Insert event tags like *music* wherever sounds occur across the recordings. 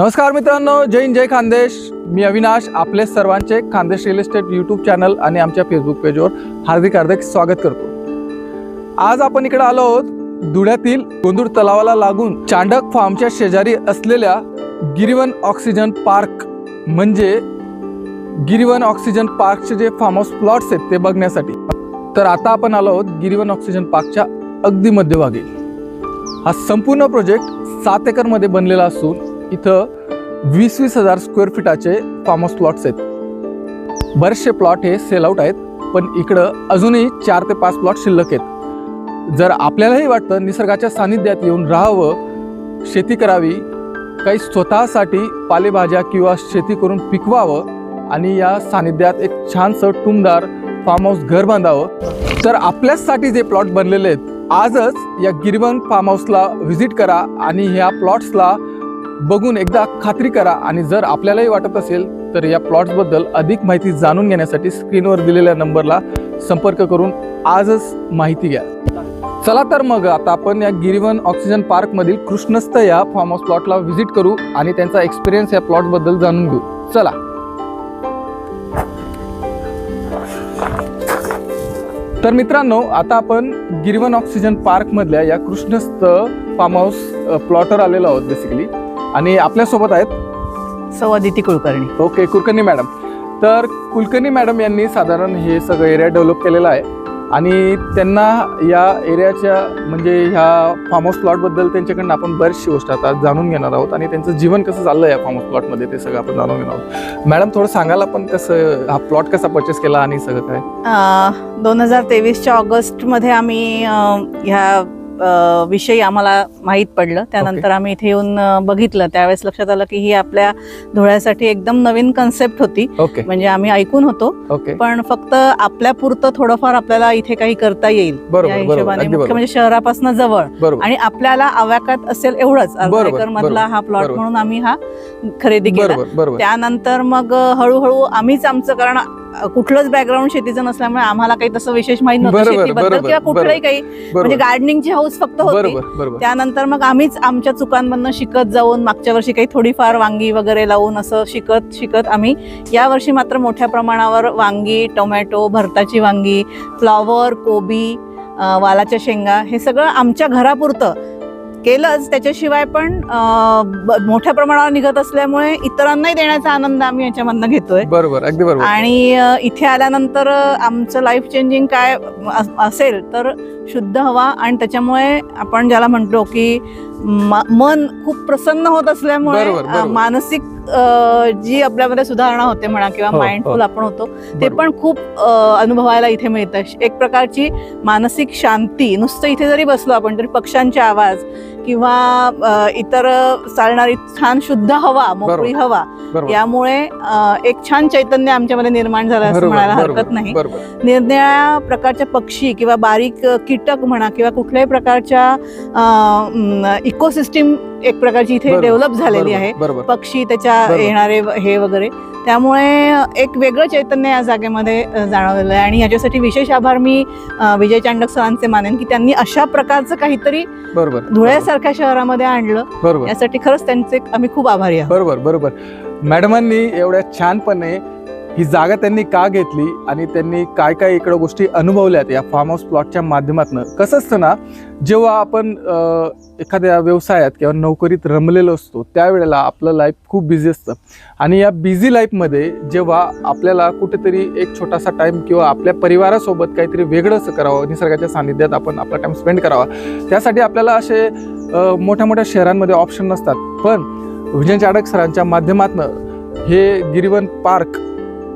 नमस्कार मित्रांनो जय हिंद जय खानदेश. मी अविनाश आपले सर्वांचे Khandesh real estate YouTube channel आणि आमच्या फेसबुक पेजवर हार्दिक हार्दिक स्वागत करतो. आज आपण इकडे आलो आहोत धुळ्यातील गोंदूर तलावाला लागून चांडक फार्मच्या शेजारी असलेल्या गिरिवन ऑक्सिजन पार्क. म्हणजे गिरिवन ऑक्सिजन पार्कचे जे फार्म हाऊस प्लॉट्स आहेत ते बघण्यासाठी. तर आता आपण आलो आहोत गिरिवन ऑक्सिजन पार्कच्या अगदी मध्यभागी. हा संपूर्ण प्रोजेक्ट सात एकरमध्ये बनलेला असून इथं वीस वीस हजार स्क्वेअर फिटाचे फार्म हाऊस प्लॉट्स आहेत. बरेचसे प्लॉट हे सेल आउट आहेत पण इकडं अजूनही चार ते पाच प्लॉट शिल्लक आहेत. जर आपल्यालाही वाटतं निसर्गाच्या सानिध्यात येऊन राहावं शेती करावी काही स्वतःसाठी पालेभाज्या किंवा शेती करून पिकवावं आणि या सानिध्यात एक छानसं टुमदार फार्म हाऊस घर बांधावं तर आपल्याचसाठी जे प्लॉट बनलेले आहेत आजच या गिरवन फार्म हाऊसला व्हिजिट करा आणि ह्या प्लॉट्सला बघून एकदा खात्री करा आणि जर आपल्यालाही वाटत असेल तर या प्लॉट्सबद्दल अधिक माहिती जाणून घेण्यासाठी स्क्रीनवर दिलेल्या नंबरला संपर्क करून आजच माहिती घ्या. चला तर मग आता आपण या गिरिवन ऑक्सिजन पार्कमधील कृष्णस्थ या फार्म हाऊस प्लॉटला व्हिजिट करू आणि त्यांचा एक्सपिरियन्स या प्लॉटबद्दल जाणून घेऊ. चला. तर मित्रांनो आता आपण गिरिवन ऑक्सिजन पार्कमधल्या या कृष्णस्थ फार्म हाऊस प्लॉटवर आलेलो आहोत बेसिकली आणि आपल्यासोबत आहेत सौ Aditi Kulkarni. Okay Kulkarni madam. तर कुलकर्णी मॅडम यांनी साधारण हे सगळं एरिया डेव्हलप केलेला आहे. आणि त्यांना या एरियाच्या म्हणजे ह्या फार्म हाऊस प्लॉटबद्दल त्यांच्याकडनं आपण बरीचशी गोष्ट आता जाणून घेणार आहोत आणि त्यांचं जीवन कसं चाललं या फार्म हाऊस प्लॉटमध्ये ते सगळं आपण जाणून घेणार आहोत. मॅडम थोडं सांगाल आपण कसं हा प्लॉट कसा परचेस केला आणि सगळं काय? दोन हजार तेवीसच्या ऑगस्टमध्ये आम्ही ह्या विषयी आम्हाला माहीत पडलं. त्यानंतर आम्ही इथे येऊन बघितलं. त्यावेळेस लक्षात आलं की ही आपल्या धुळ्यासाठी एकदम नवीन कन्सेप्ट होती. म्हणजे आम्ही ऐकून होतो. पण फक्त आपल्या पुरतं थोडंफार आपल्याला इथे काही करता येईल. या हिशोबाने मुख्य म्हणजे शहरापासून जवळ. आणि आपल्याला आव्याकात असेल एवढंच. अर्धा एकर मधला हा प्लॉट. म्हणून आम्ही हा खरेदी केला. त्यानंतर मग हळूहळू आम्हीच आमचं कारण कुठलंच बॅकग्राऊंड शेतीचं नसल्यामुळे आम्हाला काही तसं विशेष माहीत नव्हतं शेतीबद्दल किंवा कुठलंही काही. म्हणजे गार्डनिंगची हाऊस फक्त होती. त्यानंतर मग आम्हीच आमच्या चुकांमधनं शिकत जाऊन मागच्या वर्षी काही थोडीफार वांगी वगैरे लावून असं शिकत शिकत आम्ही या वर्षी मात्र मोठ्या प्रमाणावर वांगी टोमॅटो भरताची वांगी फ्लॉवर कोबी वालाच्या शेंगा हे सगळं आमच्या घरापुरतं. केलंच. त्याच्याशिवाय पण मोठ्या प्रमाणावर निघत असल्यामुळे इतरांनाही देण्याचा आनंद आम्ही याच्यामधनं घेतोय. बरोबर अगदी बरोबर. आणि इथे आल्यानंतर आमचं लाईफ चेंजिंग काय अस- असेल तर शुद्ध हवा आणि त्याच्यामुळे आपण ज्याला म्हणतो की मन खूप प्रसन्न होत असल्यामुळे. मानसिक जी आपल्यामध्ये सुधारणा होते म्हणा किंवा हो, हो. माइंडफुल आपण होतो ते. पण खूप अनुभवायला इथे मिळतं एक प्रकारची मानसिक शांती नुसतं इथे जरी बसलो आपण तरी पक्ष्यांचे आवाज किंवा इतर चालणारी छान शुद्ध हवा मोकळी हवा यामुळे एक छान चैतन्य आमच्यामध्ये निर्माण झालं असं म्हणायला हरकत नाही निरनिळ्या प्रकारच्या पक्षी किंवा बारीक कीटक म्हणा किंवा कुठल्याही प्रकारच्या इकोसिस्टीम एक प्रकारची इथे डेव्हलप झालेली आहे. पक्षी त्याच्या. येणारे हे वगैरे. त्यामुळे एक वेगळं चैतन्य या जागेमध्ये जाणवलेलं आहे. आणि ह्याच्यासाठी विशेष आभार मी विजय चांडक सरांचे मानेन की त्यांनी अशा प्रकारचं काहीतरी बरोबर. धुळ्यासारख्या शहरामध्ये आणलं. बरोबर. यासाठी खरंच त्यांचे आम्ही खूप आभारी आहोत. बरोबर बरोबर. मॅडमांनी एवढ्या छानपणे ही जागा त्यांनी का घेतली आणि त्यांनी काय काय इकडं गोष्टी अनुभवल्यात या फार्म हाऊस प्लॉटच्या माध्यमातून? कसं असतं ना जेव्हा आपण एखाद्या व्यवसायात किंवा नोकरीत रमलेलो असतो त्यावेळेला आपलं लाईफ खूप बिझी असतं. आणि या बिझी लाईफमध्ये जेव्हा आपल्याला कुठेतरी एक छोटासा टाईम किंवा आपल्या परिवारासोबत काहीतरी वेगळं असं करावं निसर्गाच्या सानिध्यात आपण आपला टाईम स्पेंड करावा त्यासाठी आपल्याला असे मोठ्या मोठ्या शहरांमध्ये ऑप्शन नसतात. पण विजय चाडक सरांच्या माध्यमातून हे गिरिवन पार्क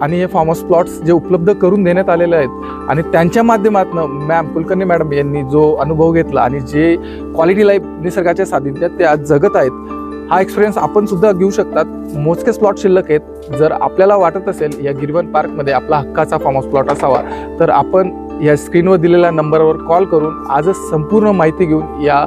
आणि हे फार्म हाऊस प्लॉट्स जे उपलब्ध करून देण्यात आलेले आहेत आणि त्यांच्या माध्यमातून मॅम कुलकर्णी मॅडम यांनी जो अनुभव घेतला आणि जे क्वालिटी लाईफ निसर्गाच्या सानिध्यात ते आज जगत आहेत हा एक्सपिरियन्स आपण सुद्धा घेऊ शकतात. मोजकेच प्लॉट शिल्लक आहेत. जर आपल्याला वाटत असेल या गिरवन पार्कमध्ये आपला हक्काचा फार्म हाऊस प्लॉट असावा तर आपण या स्क्रीनवर दिलेल्या नंबरवर कॉल करून आजच संपूर्ण माहिती घेऊन या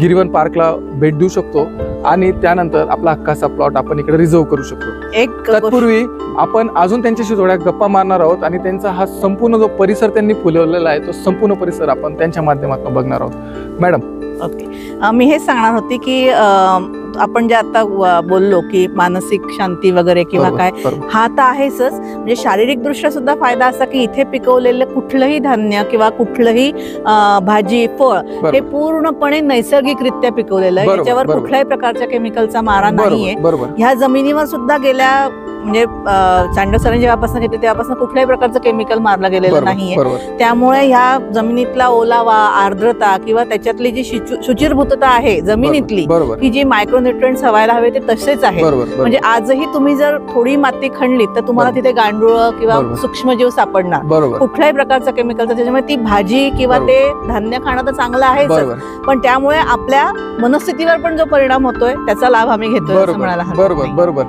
गिरिवन पार्कला भेट देऊ शकतो. आणि त्यानंतर आपला हक्काचा प्लॉट आपण इकडे रिझर्व करू शकतो. एक तत्पूर्वी आपण अजून त्यांच्याशी थोड्या गप्पा मारणार आहोत आणि त्यांचा हा संपूर्ण जो परिसर त्यांनी फुलवलेला आहे तो संपूर्ण परिसर आपण त्यांच्या माध्यमातून बघणार आहोत. मॅडम. ओके. मी हेच सांगणार होते की आपण जे आता बोललो की मानसिक शांती वगैरे किंवा काय. हा तर आहेच म्हणजे शारीरिक दृष्ट्या सुद्धा फायदा असा की इथे पिकवलेलं कुठलंही धान्य किंवा कुठलंही भाजी फळ हे. पूर्णपणे नैसर्गिकरित्या पिकवलेलं आहे. याच्यावर. कुठल्याही प्रकारच्या केमिकलचा मारा नाहीये. ह्या जमिनीवर सुद्धा गेल्या म्हणजे अं, चांडक सरांनी जेव्हापासून घेतली तेव्हापासून कुठल्याही प्रकारचं केमिकल मारलं गेलेलं नाहीये. त्यामुळे ह्या जमिनीतला ओलावा आर्द्रता किंवा त्याच्यातली जी शिचु- शुचिर्भूतता आहे जमिनीतली की जी मायक्रोन्युट्रिएंट्स व्हायला हवे ते तसेच आहेत. बरोबर म्हणजे आजही तुम्ही जर थोडी माती खणली तर तुम्हाला. तिथे गांडूळ किंवा. सूक्ष्मजीव सापडणार. कुठल्याही प्रकारचं केमिकल त्याच्यामुळे ती भाजी किंवा. ते धान्य खाणं तर चांगलं बरोबर. पण त्यामुळे आपल्या मनस्थितीवर पण जो परिणाम होतोय त्याचा लाभ आम्ही घेतोय बरोबर बरोबर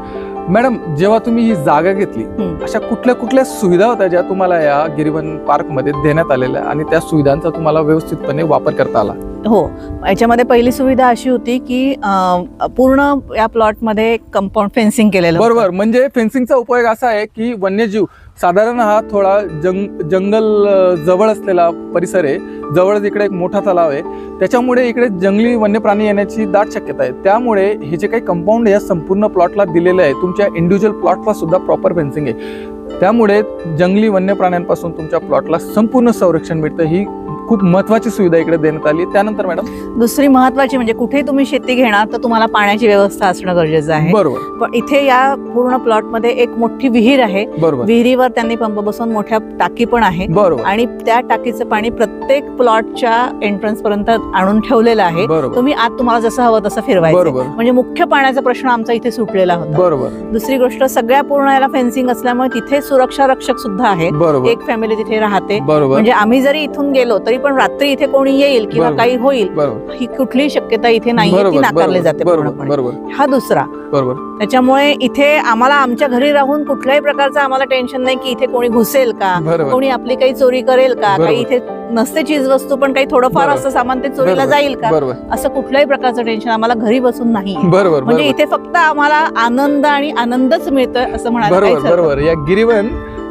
मॅडम जेव्हा तुम्ही ही जागा घेतली. अशा कुठल्या कुठल्या सुविधा होत्या ज्या तुम्हाला या गिरिवन पार्कमध्ये देण्यात आलेल्या आणि त्या सुविधांचा तुम्हाला व्यवस्थितपणे वापर करता आला? हो. याच्यामध्ये पहिली सुविधा अशी होती की अं, पूर्ण या प्लॉटमध्ये कंपाऊंड फेन्सिंग केलेलं होतं. बरोबर. म्हणजे फेन्सिंगचा उपयोग असा आहे की वन्यजीव साधारण हा थोडा जंग जंगल अ, जवळ असलेला परिसर आहे. जवळच इकडे एक मोठा तलाव आहे. त्याच्यामुळे इकडे जंगली वन्य प्राणी येण्याची दाट शक्यता आहे. त्यामुळे हे जे काही कंपाऊंड या संपूर्ण प्लॉटला दिलेलं आहे तुमच्या इंडिव्हिज्युअल प्लॉटला सुद्धा प्रॉपर फेन्सिंग आहे. त्यामुळे जंगली वन्य प्राण्यांपासून तुमच्या प्लॉटला संपूर्ण संरक्षण मिळतं. ही खूप महत्वाची सुविधा इकडे देण्यात आली. त्यानंतर मॅडम? दुसरी महत्वाची म्हणजे कुठे तुम्ही शेती घेणार तर तुम्हाला पाण्याची व्यवस्था असणं गरजेचं आहे. बरोबर. पण इथे या पूर्ण प्लॉटमध्ये एक मोठी विहीर आहे. बरोबर. विहिरीवर त्यांनी पंप बसवून मोठ्या टाकी पण आहे. बरोबर. आणि त्या टाकीचं पाणी प्रत्येक प्लॉटच्या एंट्रन्स पर्यंत आणून ठेवलेलं आहे. तुम्ही आत तुम्हाला जसं हवं तसं फिरवायचं. बरोबर. म्हणजे मुख्य पाण्याचा प्रश्न आमचा इथे सुटलेला होता. बरोबर. दुसरी गोष्ट सगळ्या पूर्ण याला फेन्सिंग असल्यामुळे तिथे सुरक्षा रक्षक सुद्धा बरोबर. एक फॅमिली तिथे राहते. बरोबर. म्हणजे आम्ही जरी इथून गेलो तरी पण रात्री इथे कोणी येईल किंवा. काही होईल ही कुठलीही शक्यता इथे नाहीये ती नाकारली जाते पूर्णपणे. हा दुसरा. बरोबर. त्याच्यामुळे इथे आम्हाला आमच्या घरी राहून कुठल्याही प्रकारचं आम्हाला टेन्शन नाही की इथे कोणी घुसेल का कोणी आपली काही चोरी करेल का. काही इथे नसते चीज वस्तू पण काही थोडंफार. असं सामान ते चोरीला. जाईल का असं कुठल्याही प्रकारचं टेन्शन आम्हाला घरी बसून नाही. बरोबर म्हणजे इथे फक्त आम्हाला आनंद आणि आनंदच मिळतोय असं म्हणायला हरकत बरोबर. या गिरिवन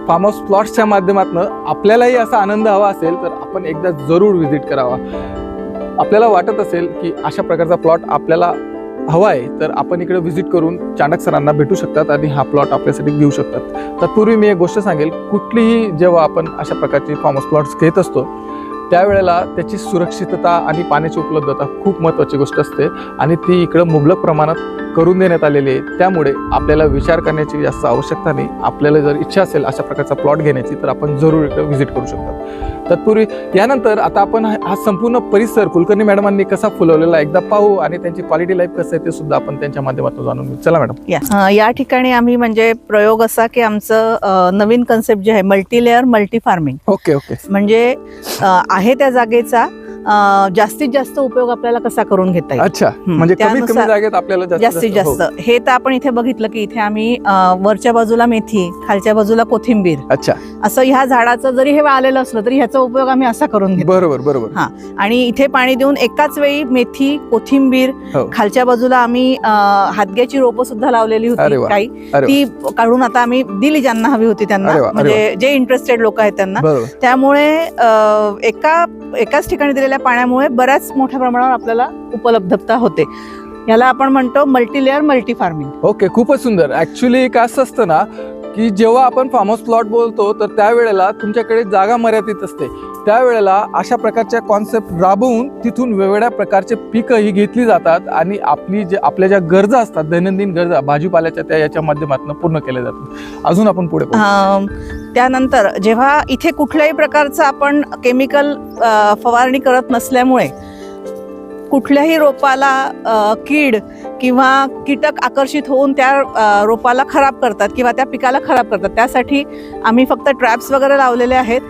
फार्म हाऊस प्लॉट्सच्या माध्यमातून आपल्यालाही असा आनंद हवा असेल तर आपण एकदा जरूर व्हिजिट करावा. आपल्याला वाटत असेल की अशा प्रकारचा प्लॉट आपल्याला हवा आहे तर आपण इकडे व्हिजिट करून चाणक सरांना भेटू शकतात आणि हा प्लॉट आपल्यासाठी घेऊ शकतात. तत्पूर्वी मी एक गोष्ट सांगेल कुठलीही जेव्हा आपण अशा प्रकारची फार्म हाऊस प्लॉट्स घेत असतो त्यावेळेला त्याची सुरक्षितता आणि पाण्याची उपलब्धता खूप महत्त्वाची गोष्ट असते आणि ती इकडं मुबलक प्रमाणात करून देण्यात आलेली आहे. त्यामुळे आपल्याला विचार करण्याची जास्त आवश्यकता नाही. आपल्याला जर इच्छा असेल अशा प्रकारचा प्लॉट घेण्याची तर आपण जरूर इकडे व्हिजिट करू शकतो. तत्पूर्वी यानंतर आता आपण हा हा संपूर्ण परिसर कुलकर्णी मॅडमांनी कसा फुलवलेला एकदा पाहू आणि त्यांची क्वालिटी लाईफ कसं आहे ते सुद्धा आपण त्यांच्या माध्यमातून जाणून घेऊ. चला मॅडम. या. ठिकाणी आम्ही म्हणजे प्रयोग असा की आमचं नवीन कन्सेप्ट जे आहे multi layer multi farming okay okay. म्हणजे आहे त्या जागेचा जास्तीत जास्त उपयोग आपल्याला कसा करून घेता येईल? अच्छा म्हणजे कमीत कमी जागेत आपल्याला जास्तीत जास्त हो. हे तर आपण इथे बघितलं की इथे आम्ही वरच्या बाजूला मेथी खालच्या बाजूला कोथिंबीर. अच्छा. असं ह्या झाडाचं जरी हे आलेलं असलं तरी ह्याचा उपयोग आम्ही असा करून घेतो. बरोबर बरोबर. आणि इथे पाणी देऊन एकाच वेळी मेथी कोथिंबीर हो. खालच्या बाजूला आम्ही अं, हादग्याची रोपं सुद्धा लावलेली होती. काही. ती काढून आता आम्ही दिली ज्यांना हवी होती त्यांना. म्हणजे जे इंटरेस्टेड लोक आहेत त्यांना. त्यामुळे एका एकाच ठिकाणी दिलेल्या पाण्यामुळे बऱ्याच मोठ्या प्रमाणावर आपल्याला उपलब्धता होते. याला आपण म्हणतो multi layer multi farming okay खूपच सुंदर. ऍक्च्युली काय असं असतं ना की जेव्हा आपण फार्म हाऊस प्लॉट बोलतो तर त्यावेळेला तुमच्याकडे जागा मर्यादित असते. त्यावेळेला अशा प्रकारच्या कॉन्सेप्ट राबवून तिथून वेगवेगळ्या प्रकारचे पिकं ही घेतली जातात आणि आपली जे आपल्या ज्या गरजा असतात दैनंदिन गरजा भाजीपाल्याच्या त्या याच्या माध्यमातून पूर्ण केल्या जातात. अजून आपण पुढे त्यानंतर जेव्हा इथे कुठल्याही प्रकारचं आपण केमिकल फवारणी करत नसल्यामुळे कुठल्याही रोपाला कीड किंवा कीटक आकर्षित होऊन त्या रोपाला खराब करतात किंवा त्या पिकाला खराब करतात. त्यासाठी आम्ही फक्त ट्रॅप्स वगैरे लावलेले आहेत.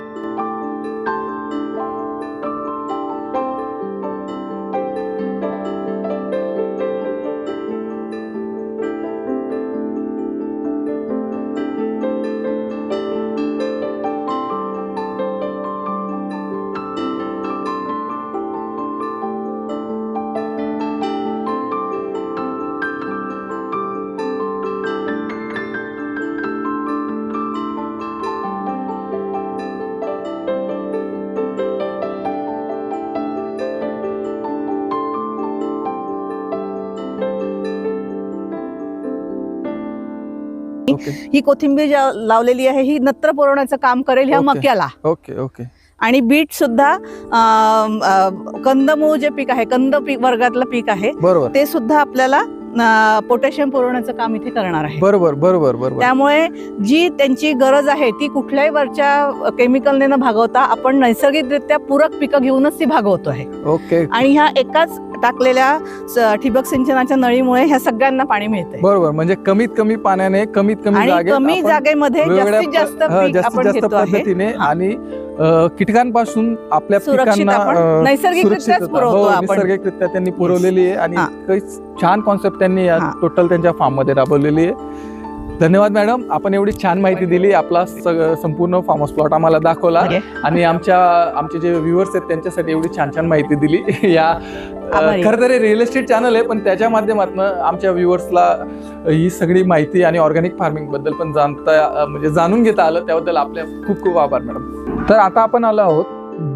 ही कोथिंबीर लावलेली आहे ही नत्र पुरवण्याचं काम करेल ह्या. मक्याला. ओके ओके आणि बीट सुद्धा कंदमूळ जे पीक आहे कंद पीक वर्गातलं पीक आहे ते सुद्धा आपल्याला पोटॅशियम पुरवण्याचं काम इथे करणार आहे. बरोबर बरोबर बरोबर. त्यामुळे जी त्यांची गरज आहे ती कुठल्याही वरच्या केमिकलने न भागवता आपण नैसर्गिकरित्या पूरक पिकं घेऊनच ती भागवतो आहे ओके आणि ह्या एकाच टाकलेल्या ठिबक सिंचनाच्या नळीमुळे ह्या सगळ्यांना पाणी मिळते बरोबर म्हणजे कमीत कमी पाण्याने कमीत कमी कमी जागेमध्ये जास्तीत जास्त जास्तीत जास्त पद्धतीने. आणि कीटकांपासून आपल्या पिकांना पुरवतो हो. नैसर्गिकरित्या त्यांनी पुरवलेली आहे आणि छान कॉन्सेप्ट त्यांनी. टोटल त्यांच्या फार्ममध्ये राबवलेली आहे धन्यवाद मॅडम आपण एवढी छान माहिती दिली आपला संपूर्ण फार्म हाऊस प्लॉट आम्हाला दाखवला. आणि आमच्या आमचे जे व्ह्युअर्स आहेत त्यांच्यासाठी एवढी छान छान माहिती दिली *laughs* या. खरं तर रिअल एस्टेट चॅनल आहे पण त्याच्या माध्यमातून आमच्या व्ह्युअर्सला ही सगळी माहिती आणि ऑर्गॅनिक फार्मिंगबद्दल पण जाणता म्हणजे जाणून घेता आलं. त्याबद्दल आपल्या खूप खूप आभार मॅडम तर आता आपण आलो आहोत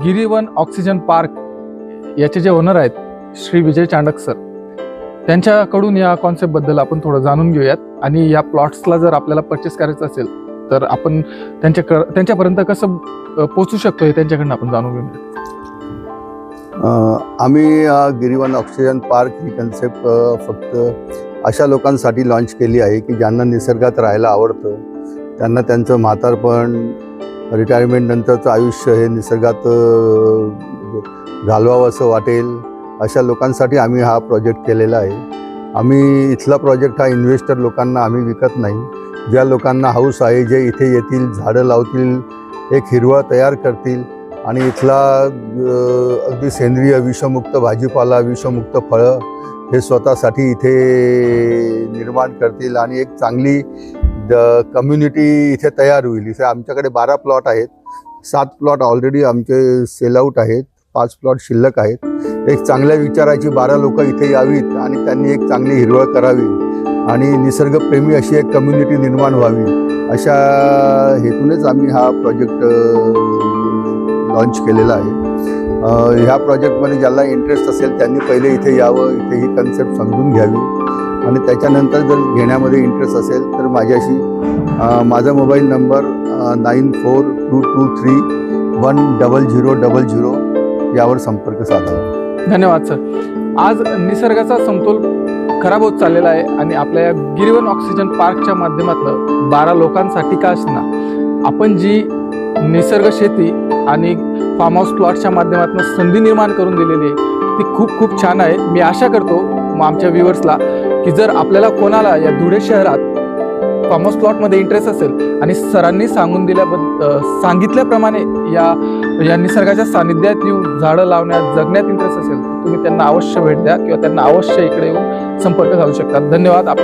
गिरीवन ऑक्सिजन पार्क याचे जे ओनर आहेत श्री विजय चांडक सर त्यांच्याकडून या कॉन्सेप्टबद्दल आपण थोडं जाणून घेऊयात. आणि या प्लॉट्सला जर आपल्याला परचेस करायचं असेल तर आपण त्यांच्या त्यांच्यापर्यंत कसं अ, पोहोचू शकतो हे त्यांच्याकडनं आपण जाणून घेऊया आम्ही गिरीवन ऑक्सिजन पार्क ही कन्सेप्ट फक्त अशा लोकांसाठी लॉन्च केली आहे की ज्यांना निसर्गात राहायला आवडतं. त्यांना त्यांचं म्हातारपण रिटायरमेंटनंतरचं आयुष्य हे निसर्गात घालवावं असं वाटेल अशा लोकांसाठी आम्ही हा प्रोजेक्ट केलेला आहे. आम्ही इथला प्रोजेक्ट हा इन्व्हेस्टर लोकांना आम्ही विकत नाही. ज्या लोकांना हाऊस आहे जे इथे येतील झाडं लावतील एक हिरवळ तयार करतील आणि इथला अगदी सेंद्रिय विषमुक्त भाजीपाला विषमुक्त फळं हे स्वतःसाठी इथे निर्माण करतील आणि एक चांगली द कम्युनिटी इथे तयार होईल. इथे आमच्याकडे बारा प्लॉट आहेत. सात प्लॉट ऑलरेडी आमचे सेलआऊट आहेत. पाच प्लॉट शिल्लक आहेत. एक चांगल्या विचाराची बारा लोक इथे यावीत आणि त्यांनी एक चांगली हिरवळ करावी आणि निसर्गप्रेमी अशी एक कम्युनिटी निर्माण व्हावी. अशा हेतूनच आम्ही हा प्रोजेक्ट लॉन्च केलेला आहे. ह्या प्रोजेक्टमध्ये ज्याला इंटरेस्ट असेल त्यांनी पहिले इथे यावं इथे ही कन्सेप्ट समजून घ्यावी. आणि त्याच्यानंतर जर घेण्यामध्ये इंटरेस्ट असेल तर माझ्याशी माझा mobile number nine four two two three one double zero double zero यावर संपर्क साधावा धन्यवाद सर आज निसर्गाचा समतोल खराब होत चाललेला आहे आणि आपल्या या गिरिवन ऑक्सिजन पार्कच्या माध्यमातून बारा लोकांसाठी का असणार आपण जी निसर्ग शेती आणि फार्म हाऊस प्लॉटच्या माध्यमातून संधी निर्माण करून दिलेली आहे. ती खूप खूप छान आहे. मी आशा करतो मग आमच्या व्ह्युअर्सला की जर आपल्याला कोणाला या धुळे शहरात फार्म हाऊस प्लॉटमध्ये इंटरेस्ट असेल आणि सरांनी सांगून दिल्याबद्दल सांगितल्याप्रमाणे या या निसर्गाच्या सानिध्यात येऊन झाडं लावण्यात जगण्यात इंटरेस्ट असेल तुम्ही त्यांना अवश्य भेट द्या किंवा त्यांना अवश्य इकडे येऊन संपर्क साधू शकता. धन्यवाद आप